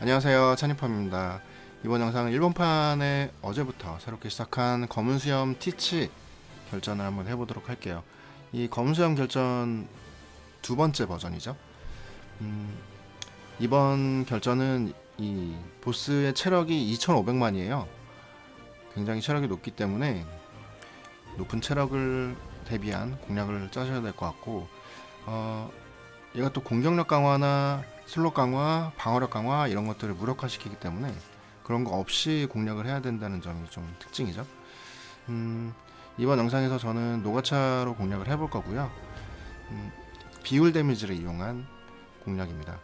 안녕하세요. 찬이팜입니다. 이번 영상은 일본판에 어제부터 새롭게 시작한 검은 수염 티치 결전을 한번 해보도록 할게요. 이 검은 수염 결전 두 번째 버전이죠. 음, 이번 결전은 이 보스의 체력이 2500만이에요. 굉장히 체력이 높기 때문에 높은 체력을 대비한 공략을 짜셔야 될 것 같고 어, 얘가 또 공격력 강화나 슬롯 강화, 방어력 강화 이런 것들을 무력화시키기 때문에 그런 거 없이 공략을 해야 된다는 점이 좀 특징이죠. 음, 이번 영상에서 저는 노가차로 공략을 해볼 거고요. 음, 비율 데미지를 이용한 공략입니다.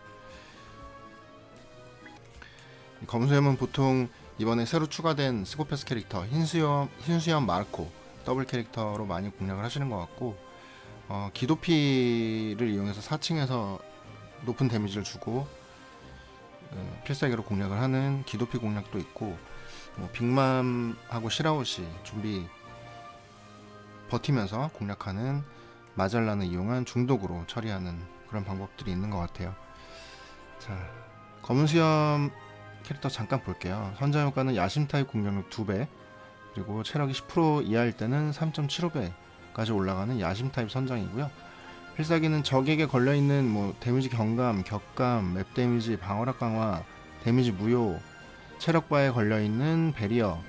이 검수염은 보통 이번에 새로 추가된 스코패스 캐릭터 흰수염, 흰수염 마르코 더블 캐릭터로 많이 공략을 하시는 것 같고 어, 기도피를 이용해서 4층에서 높은 데미지를 주고 어, 필살기로 공략을 하는 기도피 공략도 있고 뭐 빅맘하고 시라우시 좀비 버티면서 공략하는 마젤란을 이용한 중독으로 처리하는 그런 방법들이 있는 것 같아요. 자, 검은 수염 캐릭터 잠깐 볼게요. 선자 효과는 야심 타입 공격력 2배, 그리고 체력이 10% 이하일 때는 3.75배까지 올라가는 야심 타입 선장이고요. 필살기는 적에게 걸려있는 뭐 데미지 경감, 격감, 맵 데미지, 방어력 강화, 데미지 무효, 체력 바에 걸려있는 베리어,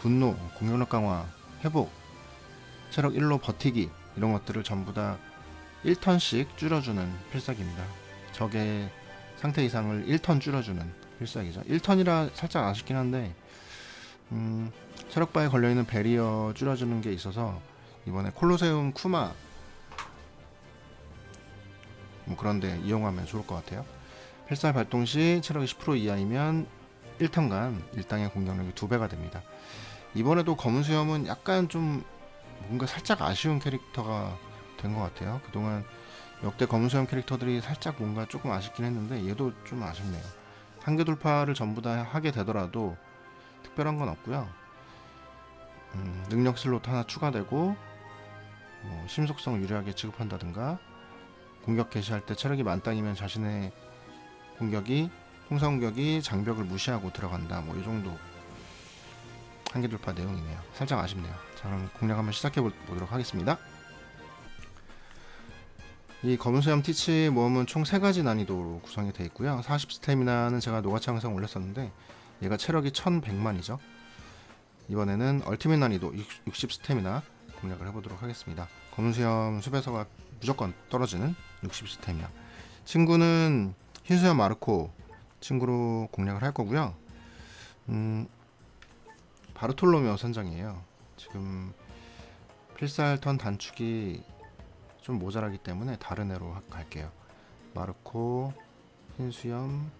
분노, 공격력 강화, 회복, 체력 1로 버티기 이런 것들을 전부 다 1턴씩 줄여주는 필살기입니다. 적의 상태 이상을 1턴 줄여주는 필살기죠. 1턴이라 살짝 아쉽긴 한데 음, 체력 바에 걸려있는 베리어 줄여주는 게 있어서 이번에 콜로세움 쿠마 뭐 그런데 이용하면 좋을 것 같아요. 필살 발동 시 체력이 10% 이하이면 1턴간 일당의 공격력이 2배가 됩니다. 이번에도 검은 수염은 약간 좀 뭔가 살짝 아쉬운 캐릭터가 된 것 같아요. 그동안 역대 검은 수염 캐릭터들이 살짝 뭔가 조금 아쉽긴 했는데 얘도 좀 아쉽네요. 한계 돌파를 전부 다 하게 되더라도 특별한 건 없고요. 음, 능력 슬롯 하나 추가되고 뭐 심속성 유리하게 취급한다든가 공격 개시할 때 체력이 만땅이면 자신의 공격이 홍사 공격이 장벽을 무시하고 들어간다. 뭐 이 정도 한계 돌파 내용이네요. 살짝 아쉽네요. 자 그럼 공략 한번 시작해 보- 보도록 하겠습니다. 이 검은 수염 티치 모험은 총 3가지 난이도로 구성이 되어 있고요. 40 스태미나는 제가 노가치 영상 올렸었는데 얘가 체력이 1100만이죠. 이번에는 얼티밋 난이도 60 스태미나 공략을 해보도록 하겠습니다. 검은 수염 수배서가 무조건 떨어지는 60 스태미나. 친구는 흰수염 마르코 친구로 공략을 할 거고요. 음, 바르톨로메오 선장이에요. 지금 필살 턴 단축이 좀 모자라기 때문에 다른 애로 하- 갈게요. 마르코, 흰수염,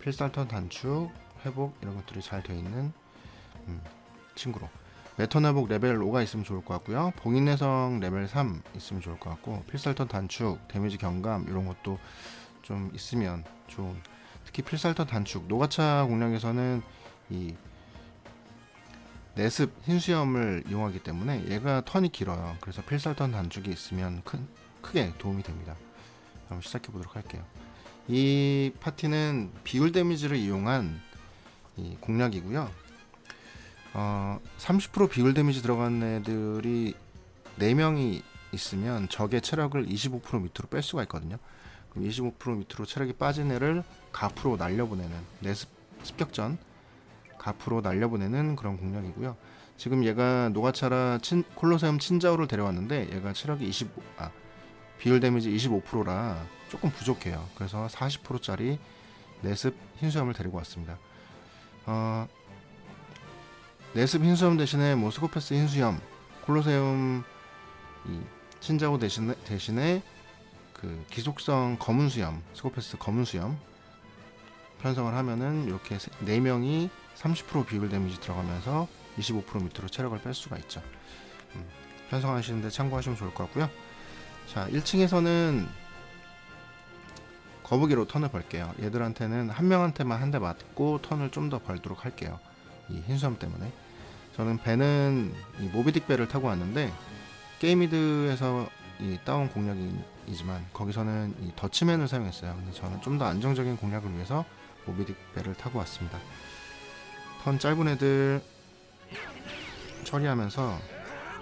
필살 턴 단축, 회복 이런 것들이 잘 되어 있는 음, 친구로. 회복 레벨 5가 있으면 좋을 것 같고요. 봉인내성 레벨 3 있으면 좋을 것 같고 필살턴 단축, 데미지 경감 이런 것도 좀 있으면 좋은. 특히 필살턴 단축 노가차 공략에서는 이 내습 흰수염을 이용하기 때문에 얘가 턴이 길어요. 그래서 필살턴 단축이 있으면 큰, 크게 도움이 됩니다. 한번 시작해 보도록 할게요. 이 파티는 비율 데미지를 이용한 이 공략이고요. 어, 30% 비율 데미지 들어간 애들이 4명이 있으면 적의 체력을 25% 밑으로 뺄 수가 있거든요. 그럼 25% 밑으로 체력이 빠진 애를 가프로 날려보내는 내습 습격전 가프로 날려보내는 그런 공략이고요. 지금 얘가 노가차라 친, 콜로세움 친자오를 데려왔는데 얘가 체력이 25, 아, 비율 데미지 25%라 조금 부족해요. 그래서 40%짜리 내습 흰수염을 데리고 왔습니다. 어, 내습 흰수염 대신에 뭐 스코패스 흰수염, 콜로세움 이 친자오 대신에 대신에 그 기속성 검은 수염, 스코패스 검은 수염 편성을 하면은 이렇게 네 명이 30% 비율 데미지 들어가면서 25% 밑으로 체력을 뺄 수가 있죠. 음, 편성하시는데 참고하시면 좋을 것 같고요. 자, 1층에서는 거북이로 턴을 벌게요. 얘들한테는 한 명한테만 한 대 맞고 턴을 좀 더 벌도록 할게요. 이 흰수염 때문에. 저는 배는 이 모비딕 배를 타고 왔는데 게이미드에서 이 다운 공략이지만 거기서는 이 더치맨을 사용했어요. 근데 저는 좀 더 안정적인 공략을 위해서 모비딕 배를 타고 왔습니다. 턴 짧은 애들 처리하면서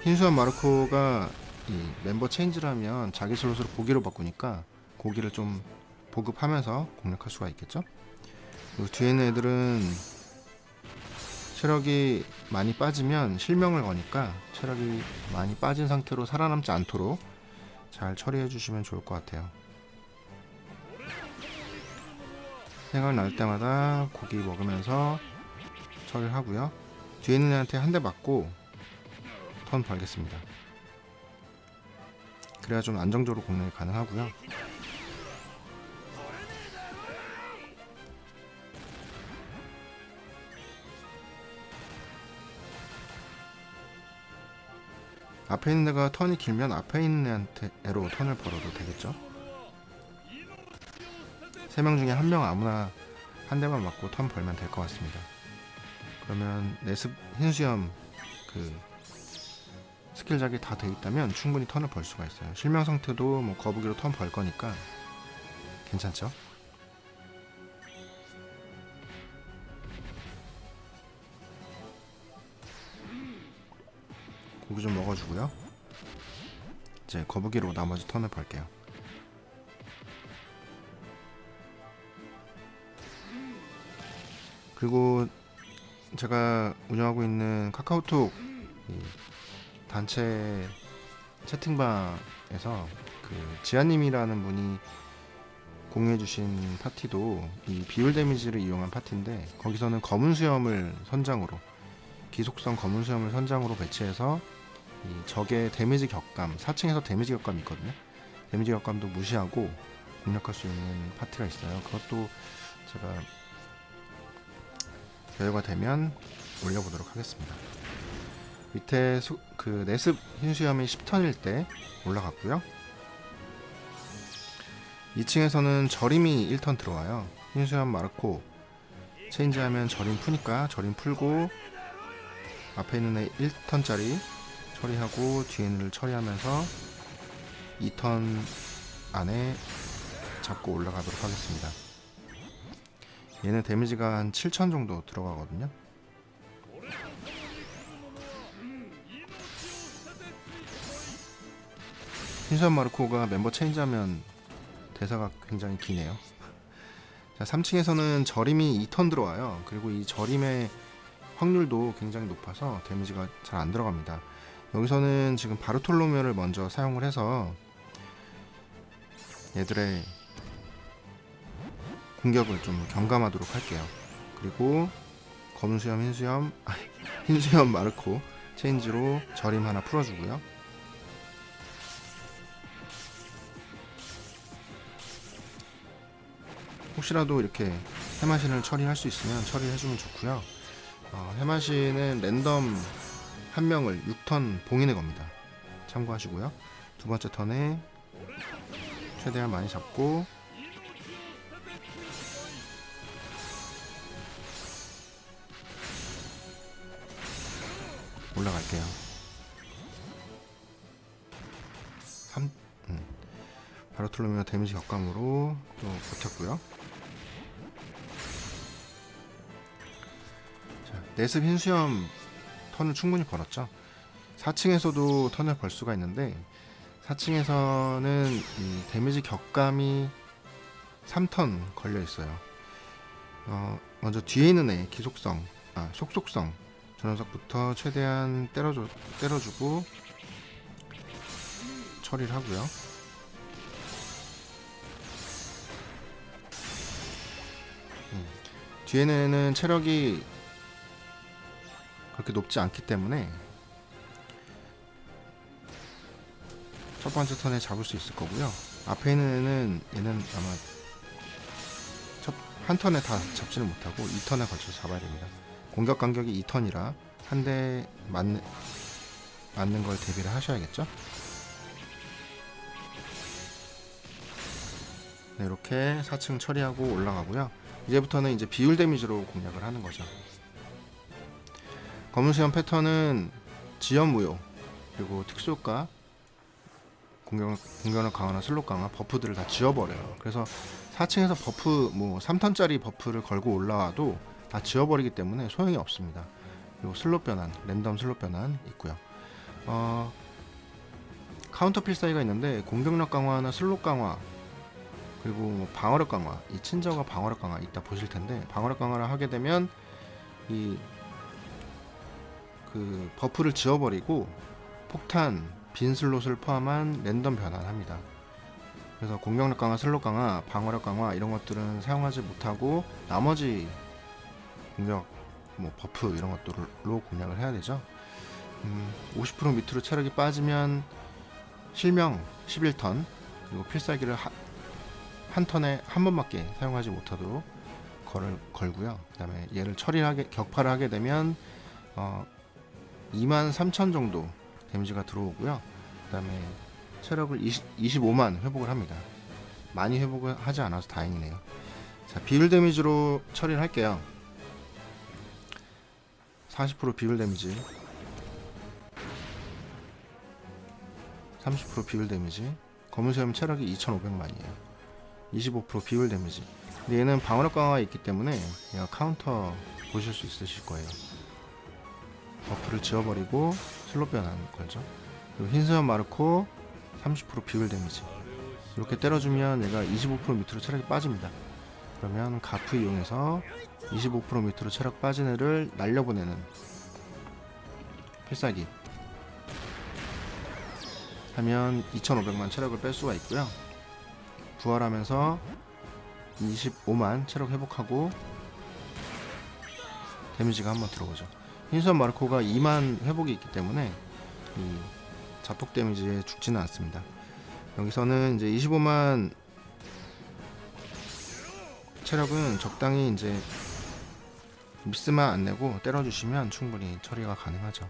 흰수염 마르코가 이 멤버 체인지를 하면 자기 슬롯으로 고기로 바꾸니까 고기를 좀 보급하면서 공략할 수가 있겠죠. 뒤에 있는 애들은 체력이 많이 빠지면 실명을 거니까 체력이 많이 빠진 상태로 살아남지 않도록 잘 처리해 주시면 좋을 것 같아요. 생각날 때마다 고기 먹으면서 처리를 하고요. 뒤에 있는 애한테 한 대 맞고 턴 벌겠습니다. 그래야 좀 안정적으로 공략이 가능하고요. 앞에 있는 애가 턴이 길면 앞에 있는 애한테 애로 턴을 벌어도 되겠죠? 세 명 중에 한 명 아무나 한 대만 맞고 턴 벌면 될 것 같습니다. 그러면 내습 흰수염 그 스킬작이 다 돼 있다면 충분히 턴을 벌 수가 있어요. 실명 상태도 뭐 거북이로 턴 벌 거니까 괜찮죠? 고기 좀 먹어주고요. 이제 거북이로 나머지 턴을 벌게요. 그리고 제가 운영하고 있는 카카오톡 이 단체 채팅방에서 그 지아님이라는 분이 공유해주신 파티도 이 비율 데미지를 이용한 파티인데 거기서는 검은 수염을 선장으로 기속성 검은 수염을 선장으로 배치해서 이 적의 데미지 격감 4층에서 데미지 격감이 있거든요. 데미지 격감도 무시하고 공략할 수 있는 파티가 있어요. 그것도 제가 여유가 되면 올려보도록 하겠습니다. 밑에 수, 그 내습 흰수염이 10턴일 때 올라갔고요. 2층에서는 저림이 1턴 들어와요. 흰수염 마르코 체인지하면 저림 푸니까 저림 풀고 앞에 있는 애 1턴짜리 처리하고 애를 처리하면서 2턴 안에 잡고 올라가도록 하겠습니다. 얘는 데미지가 한 7천 정도 들어가거든요. 흰수염 마르코가 멤버 체인지하면 대사가 굉장히 기네요. 자, 3층에서는 저림이 2턴 들어와요. 그리고 이 저림의 확률도 굉장히 높아서 데미지가 잘 안 들어갑니다. 여기서는 지금 바르톨로메를 먼저 사용을 해서 얘들의 공격을 좀 경감하도록 할게요. 그리고 검은 수염, 흰 수염, 아, 흰 수염 마르코 체인지로 저림 하나 풀어주고요. 혹시라도 이렇게 해마신을 처리할 수 있으면 처리해주면 좋고요. 어, 해마신은 랜덤 한 명을 6턴 봉인해 겁니다. 참고하시고요. 두 번째 턴에 최대한 많이 잡고 올라갈게요. 3, 음. 바로톨로미오 데미지 격감으로 또 버텼고요. 자, 내습 흰수염 턴을 충분히 벌었죠. 4층에서도 턴을 벌 수가 있는데 4층에서는 이 데미지 격감이 3턴 걸려 있어요. 어, 먼저 뒤에 있는 애 기속성, 아 속속성 저 녀석부터 최대한 때려줘, 때려주고 처리를 하고요. 음, 뒤에는 체력이 그렇게 높지 않기 때문에 첫 번째 턴에 잡을 수 있을 거고요. 앞에 있는 얘는 아마 첫, 한 턴에 다 잡지를 못하고 2턴에 걸쳐서 잡아야 됩니다. 공격 간격이 2턴이라 한 대 맞는, 맞는 걸 대비를 하셔야겠죠? 네, 이렇게 4층 처리하고 올라가고요. 이제부터는 이제 비율 데미지로 공략을 하는 거죠. 검은 수염 패턴은 지연 무효 그리고 특수효과 공격 공격력 강화나 슬롯 강화 버프들을 다 지워버려요. 그래서 4층에서 버프 뭐 3턴짜리 버프를 걸고 올라와도 다 지워버리기 때문에 소용이 없습니다. 그리고 슬롯 변환, 랜덤 슬롯 변환 있고요. 어, 카운터 필살기가 있는데 공격력 강화나 슬롯 강화 그리고 뭐 방어력 강화, 이 친저가 방어력 강화 이따 보실 텐데 방어력 강화를 하게 되면 이 그 버프를 지워버리고 폭탄, 빈 슬롯을 포함한 랜덤 변환합니다. 그래서 공격력 강화, 슬롯 강화, 방어력 강화 이런 것들은 사용하지 못하고 나머지 공격 뭐 버프 이런 것들로 공략을 해야 되죠. 음, 50% 밑으로 체력이 빠지면 실명 11턴 그리고 필살기를 하- 한 턴에 한 번밖에 사용하지 못하도록 걸, 걸고요. 그다음에 얘를 처리하게 격파를 하게 되면 어, 2만 3천 정도 데미지가 들어오고요. 그 다음에 체력을 20, 25만 회복을 합니다. 많이 회복을 하지 않아서 다행이네요. 자, 비율 데미지로 처리를 할게요. 40% 비율 데미지 30% 비율 데미지 검은 수염 체력이 2500만이에요 25% 비율 데미지 근데 얘는 방어력 강화가 있기 때문에 얘가 카운터 보실 수 있으실 거예요 버프를 지워버리고 슬롯 변환 걸죠. 그리고 흰수염 마르코 30% 비율 데미지. 이렇게 때려주면 얘가 25% 밑으로 체력이 빠집니다. 그러면 가프 이용해서 25% 밑으로 체력 빠진 애를 날려보내는 필살기. 하면 2500만 체력을 뺄 수가 있고요. 부활하면서 25만 체력 회복하고 데미지가 한번 들어오죠 흰수염 마르코가 2만 회복이 있기 때문에 이 자폭 데미지에 죽지는 않습니다 여기서는 이제 25만 체력은 적당히 이제 미스만 안 내고 때려주시면 충분히 처리가 가능하죠.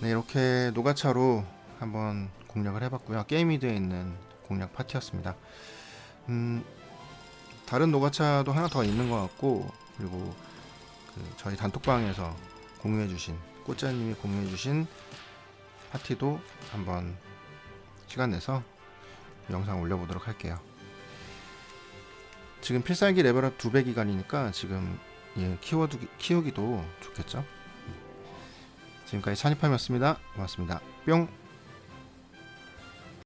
네 이렇게 노가차로 한번 공략을 해봤고요. 게임이드에 있는 공략 파티였습니다. 음, 다른 노가차도 하나 더 있는 것 같고 그리고 그 저희 단톡방에서 공유해주신 꽃자님이 공유해주신 파티도 한번 시간 내서 영상 올려보도록 할게요. 지금 필살기 레벨업 2배 기간이니까 지금 예, 키워두, 키우기도 좋겠죠. 지금까지 찬이팜이었습니다. 고맙습니다. 뿅!